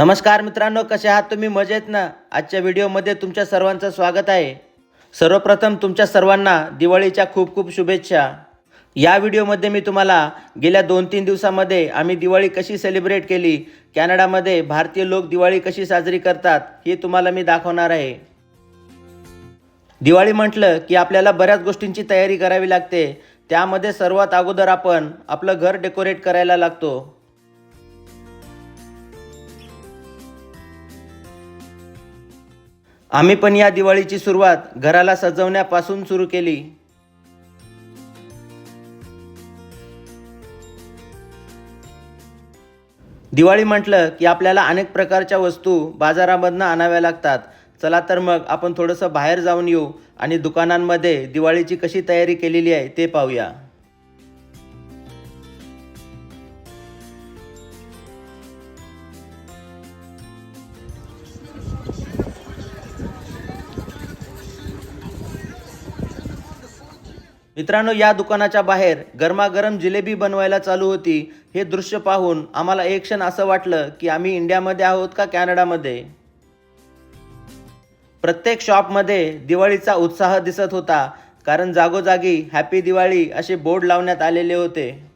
नमस्कार मित्रांनो कसे आहात तुम्ही? मजेत ना? आजच्या व्हिडिओमध्ये तुमच्या सर्वांचं स्वागत आहे. सर्वप्रथम तुमच्या सर्वांना दिवाळीच्या खूप खूप शुभेच्छा. या व्हिडिओमध्ये मी तुम्हाला गेल्या दोन तीन दिवसामध्ये आम्ही दिवाळी कशी सेलिब्रेट केली कॅनडामध्ये भारतीय लोक दिवाळी कशी साजरी करतात हे तुम्हाला मी दाखवणार आहे. दिवाळी म्हटलं की आपल्याला बऱ्याच गोष्टींची तयारी करावी लागते. त्यामध्ये सर्वात अगोदर आपण आपलं घर डेकोरेट करायला लागतो. आम्ही पण या दिवाळीची सुरुवात घराला सजवण्यापासून सुरू केली. दिवाळी म्हटलं की आपल्याला अनेक प्रकारच्या वस्तू बाजारामधनं आणाव्या लागतात. चला तर मग आपण थोडंसं बाहेर जाऊन येऊ आणि दुकानांमध्ये दिवाळीची कशी तयारी केलेली आहे ते पाहूया. मित्रांनो या दुकानाच्या बाहेर गरमागरम जिलेबी बनवायला चालू होती. हे दृश्य पाहून आम्हाला एक क्षण असं वाटलं की आम्ही इंडियामध्ये आहोत का कॅनडामध्ये? प्रत्येक शॉपमध्ये दिवाळीचा उत्साह दिसत होता कारण जागोजागी हॅपी दिवाळी असे बोर्ड लावण्यात आलेले होते.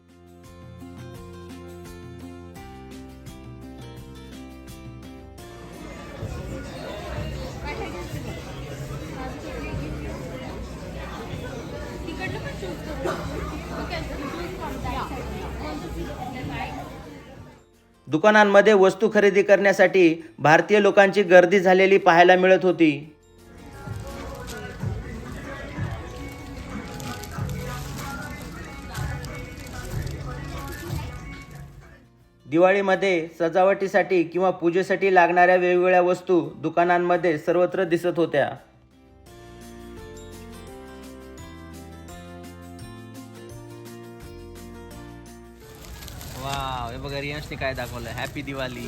दुकानांमध्ये वस्तू खरेदी करण्यासाठी भारतीय लोकांची गर्दी झालेली पाहायला मिळत होती. दिवाळीमध्ये सजावटीसाठी किंवा पूजेसाठी लागणाऱ्या वेगवेगळ्या वस्तू दुकानांमध्ये सर्वत्र दिसत होत्या. वा हे बघा रियांशने काय दाखवलं हॅपी दिवाळी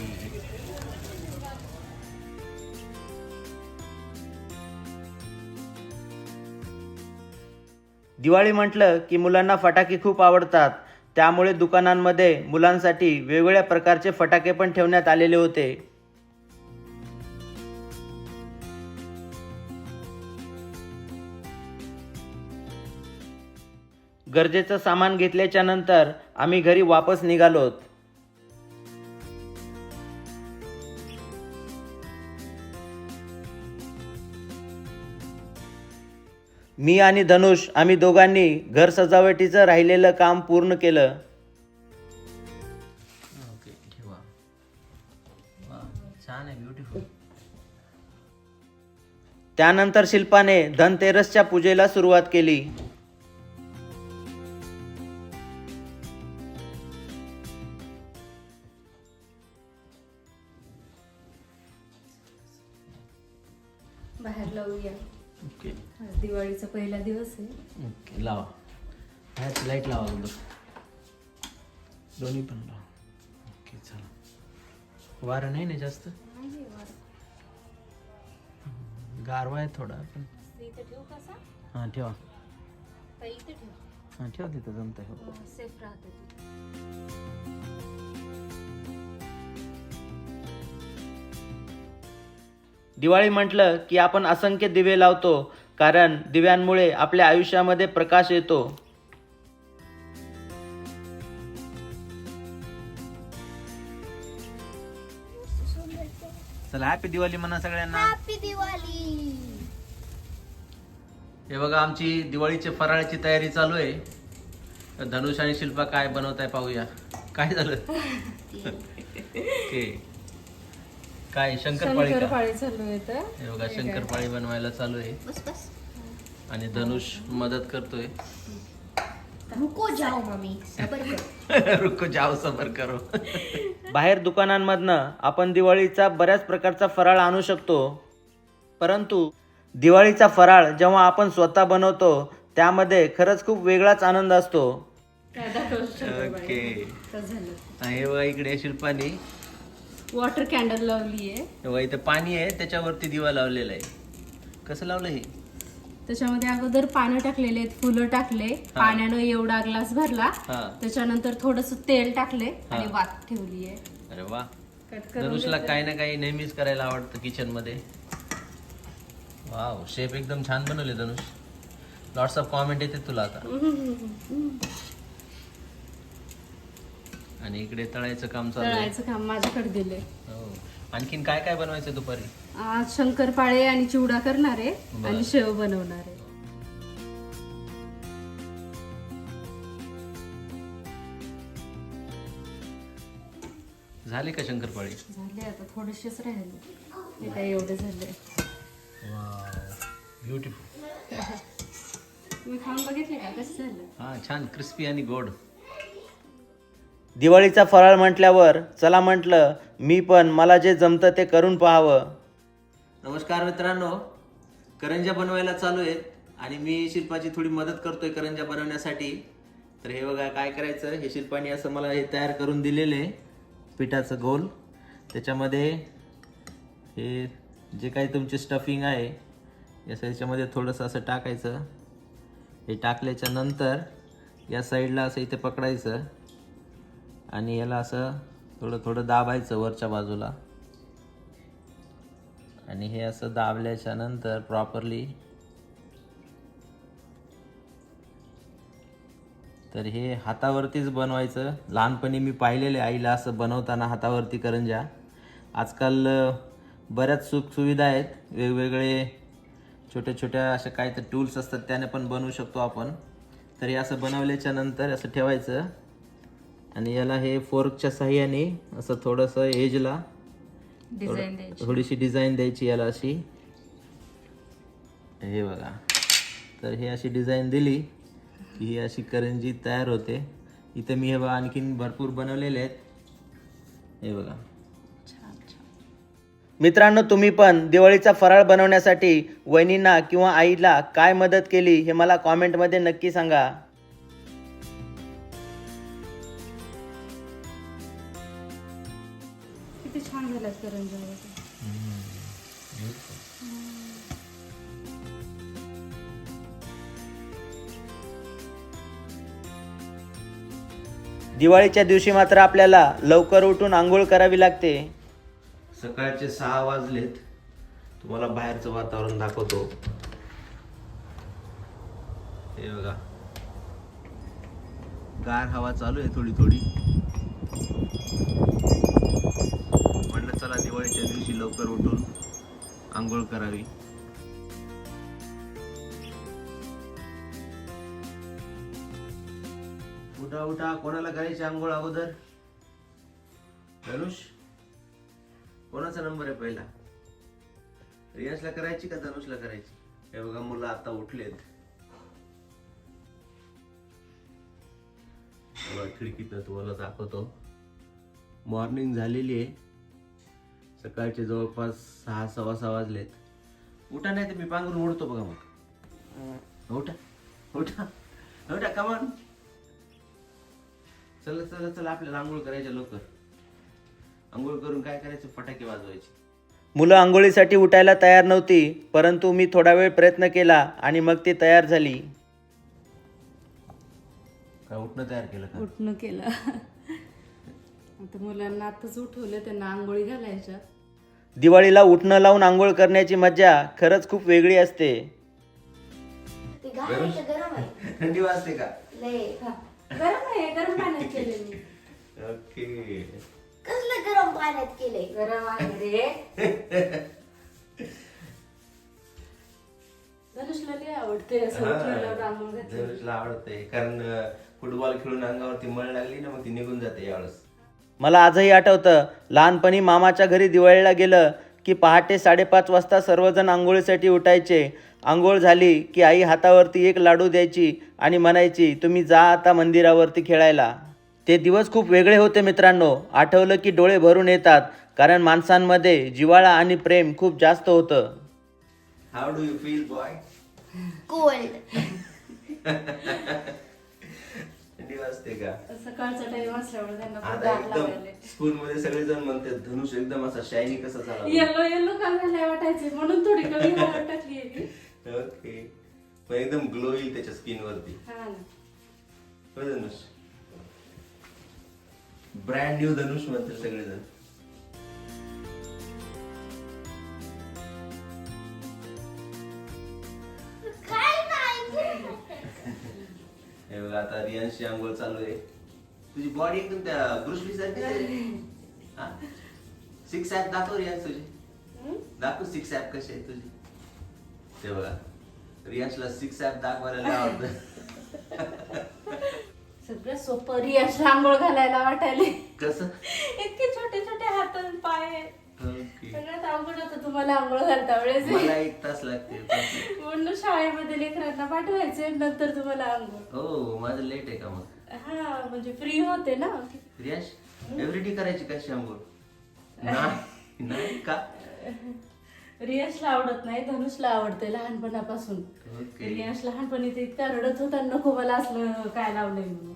दिवाळी म्हटलं की मुलांना फटाके खूप आवडतात. त्यामुळे दुकानांमध्ये मुलांसाठी वेगवेगळ्या प्रकारचे फटाके पण ठेवण्यात आलेले होते. गरजेचं सामान घेतल्याच्या नंतर आम्ही घरी वापस निघालोत. मी आणि धनुष आम्ही दोघांनी घर सजावटीचं राहिलेलं काम पूर्ण केलं. त्यानंतर शिल्पाने धनतेरसच्या पूजेला सुरुवात केली. दिवाळीचा पहिला दिवस आहे. ओके लावा. ह्याच लाइट लावा बघ दोन्ही पण लावा. ओके चला. वारं नाही ना जास्त? गारवा आहे थोडा पण इथं ठेवू कसा हां ठेवा. इथं ठेव. हां ठेवा तिथं जमतंय हो. सेफ राहते दिवाळी म्हटलं की आपण असंख्य दिवे लावतो कारण दिव्यांमुळे आपल्या आयुष्यामध्ये प्रकाश येतो. चला हॅपी दिवाळी म्हणा सगळ्यांना. हॅपी दिवाळी. हे बघा आमची दिवाळीची फराळाची तयारी चालू आहे. धनुष आणि शिल्पा काय बनवत आहे पाहूया. काय झालं? काय शंकरपाळी शंकरपाळी चालू येतं हे बघा शंकरपाळी बनवायला चालू आहे. बस बस. आणि धनुष मदत करतोय. रुको जाओ मम्मी. सबर कर. रुको जाओ सबर करो. बाहेर दुकानांमधनं आपण दिवाळीचा बऱ्याच प्रकारचा फराळ आणू शकतो. परंतु दिवाळीचा फराळ जेव्हा आपण स्वतः बनवतो त्यामध्ये खरंच खूप वेगळाच आनंद असतो. ओके. हे बघा इकडे शिल्पानी वॉटर कॅन्डल लावली आहे हे इथे पाणी आहे त्याच्यावरती दिवा लावलेला आहे. कसं लावलं हे? त्याच्यामध्ये अगोदर पानं टाकलेले आहेत फुलं टाकले पाण्यानं एवढा ग्लास भरला. हा. त्याच्यानंतर थोडस तेल टाकले आणि वात ठेवली आहे. अरे वा. कट करून धनुषला देते. काही ना काही नेहमीच करायला आवडतं किचनमध्ये वाव शेप एकदम छान बनवले धनुष. लॉट्स ऑफ कॉमेंट येते तुला आता. आणि इकडे तळायचं काम चालू आहे. तळायचं काम माझ्याकडे दिले हो. आणखीन काय काय बनवायचं दुपारी? आज शंकरपाळे आणि चिवडा करणार आहे. आणि शेव बनवणार. आहे झाले का शंकरपाळी? झाले आता थोडेसेच राहिले. हे काय एवढे झाले. ब्युटिफुल तुम्ही खाऊन बघितले का? कसं झालं? हा छान क्रिस्पी आणि गोड. दिवाळीचा फराळ म्हटल्यावर चला म्हटलं मी पण मला जे जमतं ते करून पाहावं. नमस्कार मित्रांनो. करंज्या बनवायला चालू आहेत आणि मी शिल्पाची थोडी मदत करतोय करंज्या बनवण्यासाठी. तर हे बघा काय करायचं? हे शिल्पाने असं मला हे तयार करून दिलेलं आहे पिठाचं गोल त्याच्यामध्ये हे जे काही तुमचे स्टफिंग आहे याचं याच्यामध्ये थोडंसं असं टाकायचं. हे टाकल्याच्या नंतर या साईडला असं इथे पकडायचं. आणि याला असं थोडं थोडं दाबायचं वरच्या बाजूला. आणि हे असं दाबल्याच्या नंतर प्रॉपरली तर हे हातावरतीच बनवायचं. लहानपणी मी पाहिलेले आईला असं बनवताना हातावरती करंज्या आजकाल बऱ्याच सुखसुविधा आहेत. वेगवेगळे छोट्या छोट्या अशा काय तर टूल्स असतात त्याने पण बनवू शकतो आपण. तर हे असं बनवल्याच्या नंतर असं ठेवायचं. आणि याला हे फोर्कच्या साह्याने असं थोडंसं एजला डिझाईन द्यायची. थोडीशी डिझाईन द्यायची याला अशी. हे बघा. तर हे अशी डिझाईन दिली की ही अशी करंजी तयार होते. इथे मी हे बघा आणखीन भरपूर बनवलेले आहेत. हे बघा. मित्रांनो तुम्ही पण दिवाळीचा फराळ बनवण्यासाठी वहिनींना किंवा आईला काय मदत केली हे मला कॉमेंटमध्ये नक्की सांगा. किती छान झाल्यात करंजा वगैरे. दिवाळीच्या दिवशी मात्र आपल्याला लवकर उठून आंघोळ करावी लागते. सकाळचे सहा वाजलेत. तुम्हाला बाहेरचं वातावरण दाखवतो. हे बघा. गार हवा चालू आहे थोडी थोडी म्हटलं चला दिवाळीच्या दिवशी लवकर उठून आंघोळ करावी. उठा उठा. कोणाला करायची आंघोळ अगोदर? धनुष? कोणाचा नंबर आहे पहिला? रियाजला करायची का धनुषला करायची? हे बघा मुलं आता उठलेत. बघा, खिडकीत तुम्हाला दाखवतो. मॉर्निंग झालेली आहे. सकाळचे जवळपास सहा सव्वा सहा वाजलेत. उठा नाही तर मी पांघरून उडतो बघा मग. उठा. उठा. उठा कमान चला चला चला आपल्याला आंघोळ करायच्या लवकर. आंघोळ करून काय करायचं? फटाके वाजवायचे. मुलं आंघोळीसाठी उठायला तयार नव्हती परंतु मी थोडा वेळ प्रयत्न केला आणि मग ती तयार झाली. काय उठणं तयार केलं का? उठणं केलं. आता मुलांना आताच उठवलं त्यांना आंघोळी घालायच्या. दिवाळीला उठणं लावून आंघोळ करण्याची मजा खरंच खूप वेगळी असते. ते घालायचं गरम आहे? थंडी वाजते का? लय. गरम आहे गरम पाण्यात केले मी. ओके. कसलं गरम पाण्यात केलंय? गरम आहे रे. धनुषला लय आवडते असं उठलेलं आंघोळ घातली. धनुषला आवडते कारण फुटबॉल खेळून अंगावरती मळ लागली ना मग ती निघून जाते यावेळेस. मला आजही आठवतं लहानपणी मामाच्या घरी दिवाळीला गेलं की पहाटे साडेपाच वाजता सर्वजण आंघोळीसाठी उठायचे. आंघोळ झाली की आई हातावरती एक लाडू द्यायची आणि म्हणायची तुम्ही जा आता मंदिरावरती खेळायला. ते दिवस खूप वेगळे होते मित्रांनो. आठवलं की डोळे भरून येतात कारण माणसांमध्ये जिव्हाळा आणि प्रेम खूप जास्त होतं. How do you feel boy cold थंडी वाजते का? सकाळचा टाइम असल्यामुळे आता एकदम स्कूल मध्ये सगळेजण म्हणतात धनुष एकदम असा शायनी कसा झाला येलो येलो का झालाय वाटायचे. म्हणून थोडी कमी हळद टाकली आहे मी ओके. पण एकदम ग्लो येईल त्याच्या स्किन वरती. हा ना. होय धनुष. ब्रँड न्यू धनुष म्हणतात सगळेजण. रियांशी आंघोळ चालू आहे. तुझी बॉडी एकदम त्या ब्रुसली सारखी सिक्स ऍप दाखव रियाज तुझी. दाखव सिक्स ऍप कशी आहे तुझी. ते बघा रियाजला सिक्स ऍप दाखवायला आवडतं. सगळं सोपं रियाश आंघोळ घालायला वाटायले कसं? इतके छोटे छोटे हात पाय. ओके. सगळ्यात अवघड होतं तुम्हाला आंघोळ घालता वेळेस. मला एक तास लागते. म्हणून शाळेमध्ये लेकरांना पाठवायचे नंतर तुम्हाला आंघोळ. हो माझं लेट आहे का मग? हा म्हणजे फ्री होते ना. रियाश एव्हरीडे करायची कशी आंघोळ? नाही नाही का? रियाशला आवडत नाही धनुषला आवडते लहानपणापासून. ओके. रियाश लहानपणी ते इतका रडत होता नको मला असलं काय लावलंय म्हणून.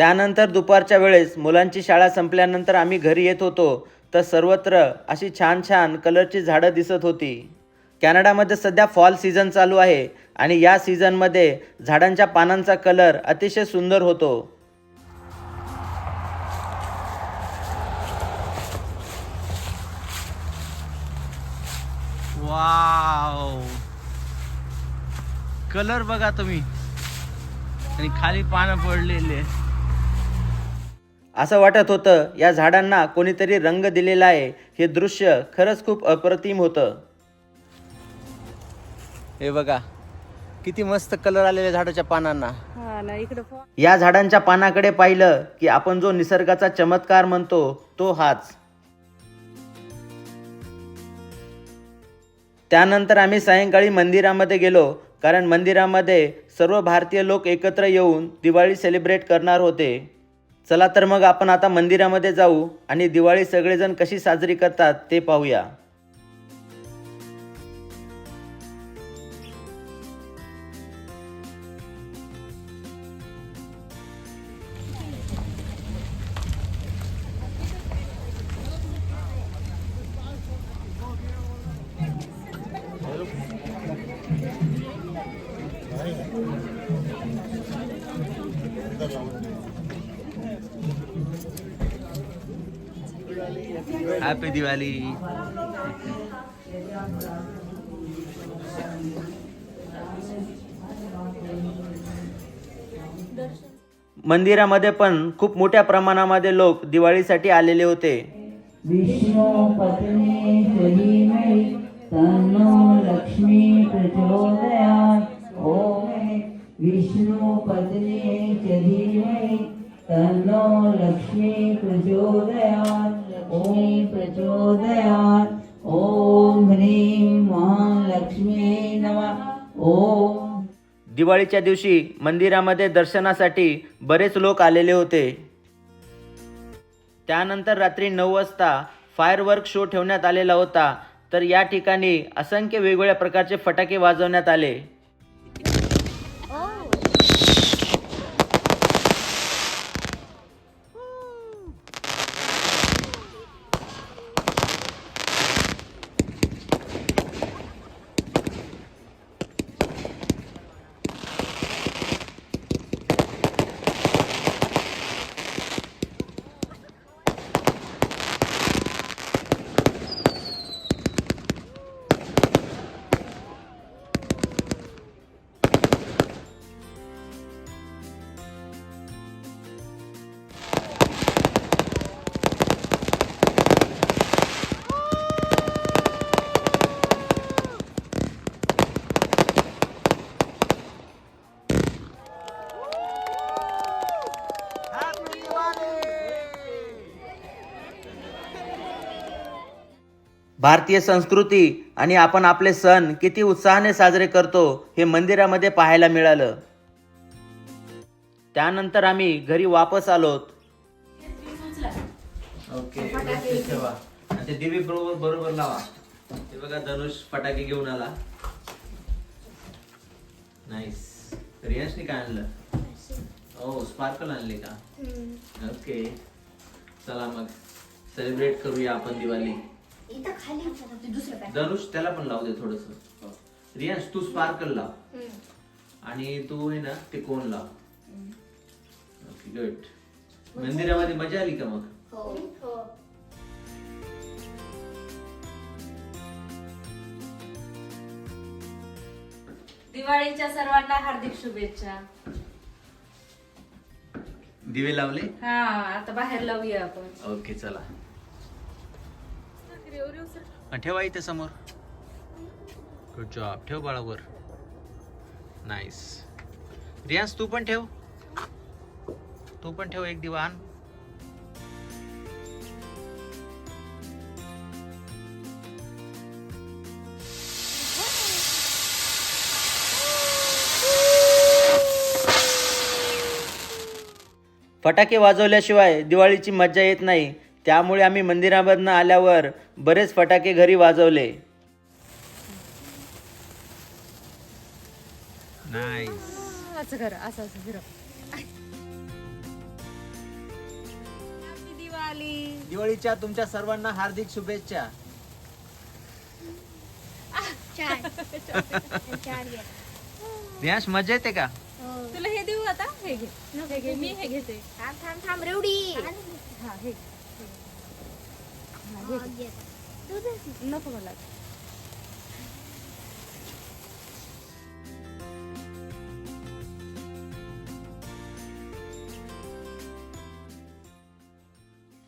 त्यानंतर दुपारच्या वेळेस मुलांची शाळा संपल्यानंतर आम्ही घरी येत होतो. तर सर्वत्र अशी छान छान कलरची झाडं दिसत होती. कॅनडामध्ये सध्या फॉल सीझन चालू आहे आणि या सीझनमध्ये झाडांच्या पानांचा कलर अतिशय सुंदर होतो. वाव! कलर बघा तुम्ही. आणि खाली पानं पडलेले असं वाटत होतं या झाडांना कोणीतरी रंग दिलेला आहे. हे दृश्य खरंच खूप अप्रतिम होतं. हे बघा किती मस्त कलर आलेले झाडाच्या पानांना. हा ना इकडे या झाडांच्या पानाकडे पाहिलं की आपण जो निसर्गाचा चमत्कार म्हणतो तो हाच. त्यानंतर आम्ही सायंकाळी मंदिरामध्ये गेलो कारण मंदिरामध्ये सर्व भारतीय लोक एकत्र येऊन दिवाळी सेलिब्रेट करणार होते. चला तर मग आपण आता मंदिरामध्ये जाऊ आणि दिवाळी सगळेजण कशी साजरी करतात ते पाहूया. हॅपी दिवाळी मंदिरामध्ये पण खूप मोठ्या प्रमाणामध्ये लोक दिवाळीसाठी आलेले होते. विष्णू पत्नी धीमहि तन्नो लक्ष्मी प्रचोदयात् विष्णु पत्नी तन्नो लक्ष्मी प्रचोदयात् ॐ प्रचोदयात्। ॐ ह्रीं महालक्ष्मी नमः। ॐ दिवाळीच्या दिवशी मंदिरामध्ये दर्शनासाठी बरेच लोक आलेले होते. त्यानंतर रात्री नऊ वाजता फायर वर्क शो ठेवण्यात आलेला होता. तर या ठिकाणी असंख्य वेगवेगळ्या प्रकारचे फटाके वाजवण्यात आले. भारतीय संस्कृती आणि आपण आपले सण किती उत्साहाने साजरे करतो हे मंदिरामध्ये पाहायला मिळालं. त्यानंतर आम्ही घरी वापस आलोत. ओके व्यवस्थित ठेवा. आणि ते दिवे बरोबर बरोबर लावा. हे बघा धनुष फटाके घेऊन आला. नाईस रियांशने काय आणलं? ओ स्पार्कल आणले का? ओके चला मग. सेलिब्रेट करूया आपण दिवाळी. इथं खाली होतं ते दुसरं पॅक धनुष त्याला पण लावू दे थोडस. रियांश तू स्पार्कल लाव. आणि तू आहे ना ते कोण लाव. ओके गुड मंदिरामध्ये मजा आली का मग? हो. हो. दिवाळीच्या सर्वांना हार्दिक शुभेच्छा. दिवे लावले? हा आता बाहेर लावूया आपण. ओके चला. ठेवा इथे समोर. गुड जॉब ठेव बाळावर नाईस रियास तू पण ठेव. तू पण ठेव एक दिवान फटाके वाजवल्याशिवाय दिवाळीची मज्जा येत नाही. त्यामुळे आम्ही मंदिरामधनं आल्यावर बरेच फटाके घरी वाजवले. नाईस असं कर असं असं फिरव दिवाळी. दिवाळीच्या तुमच्या सर्वांना हार्दिक शुभेच्छा. चार मजा येते का? तुला हे देऊ आता? हे घे. हे घे मी हे घेते. थांब थांब थांब रेवडी. हा हे हा, घे. नको मला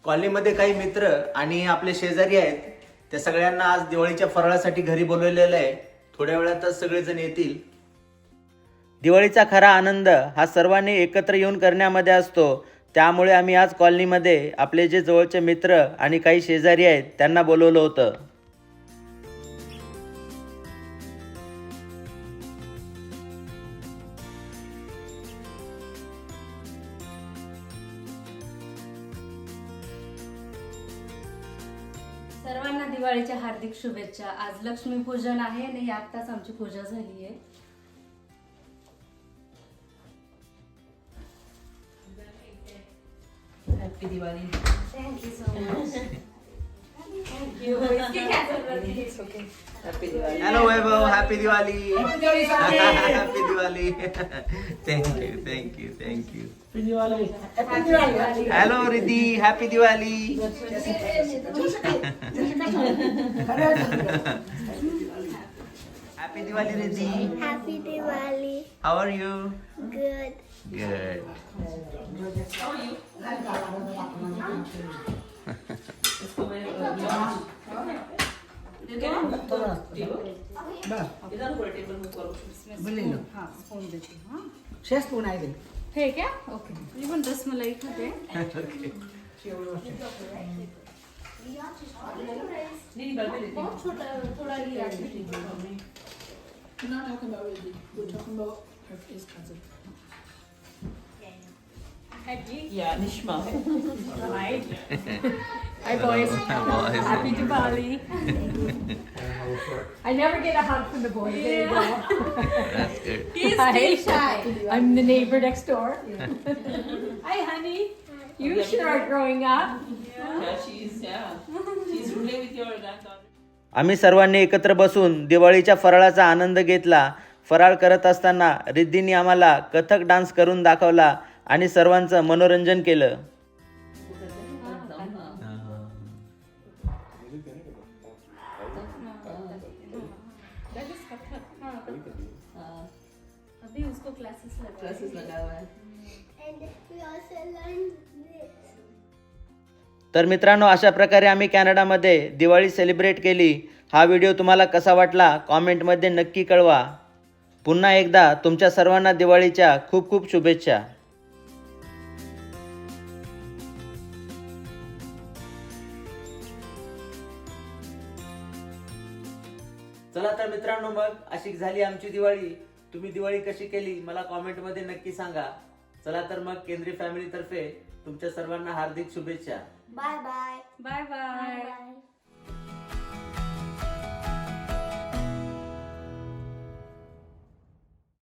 कॉलनीमध्ये काही मित्र आणि आपले शेजारी आहेत. त्या सगळ्यांना आज दिवाळीच्या फराळासाठी घरी बोलवलेलं आहे. थोड्या वेळातच सगळेजण येतील. दिवाळीचा खरा आनंद हा सर्वांनी एकत्र येऊन करण्यामध्ये असतो. त्यामुळे आम्ही आज कॉलनीमध्ये आपले जे जवळचे मित्र आणि काही शेजारी आहेत त्यांना बोलवलं होतं. सर्वांना दिवाळीच्या हार्दिक शुभेच्छा. आज लक्ष्मीपूजन आहे आणि आत्ताच आमची पूजा झाली आहे. Thank you so much. Hello Vaibhav happy Diwali happy Diwali thank you thank you thank you hello Riddhi happy Diwali happy Diwali Riddhi Happy Diwali. How are you Good. Good हे क्या ओके मी पण रसमलाई खाते बहुत छोटा थोड़ा Yeah, Nishma. Hi boys. Boys. Happy Diwali. I never get a hug from the boys. There you go. That's good. He's still shy. I'm the neighbor next door. Hi, honey. You sure are growing up. Yeah, she's yeah. She's really with your granddaughter. आम्ही सर्वांनी एकत्र बसून दिवाळीच्या फराळाचा आनंद घेतला फराळ करत असताना रिद्धीने आम्हाला कथक डान्स करून दाखवला आणि सर्वांचं मनोरंजन केलं. तर मित्रांनो अशा प्रकारे आम्ही कॅनडामध्ये दिवाळी सेलिब्रेट केली. हा व्हिडिओ तुम्हाला कसा वाटला कॉमेंटमध्ये नक्की कळवा. पुन्हा एकदा तुमच्या सर्वांना दिवाळीच्या खूप खूप शुभेच्छा. चला तर मित्रांनो मग अशी झाली आमची दिवाळी तुम्ही दिवाळी कशी केली मला कॉमेंटमध्ये नक्की सांगा चला तर मग केंद्रीय फॅमिलीतर्फे तुमच्या सर्वांना हार्दिक शुभेच्छा bye. Bye bye Bye.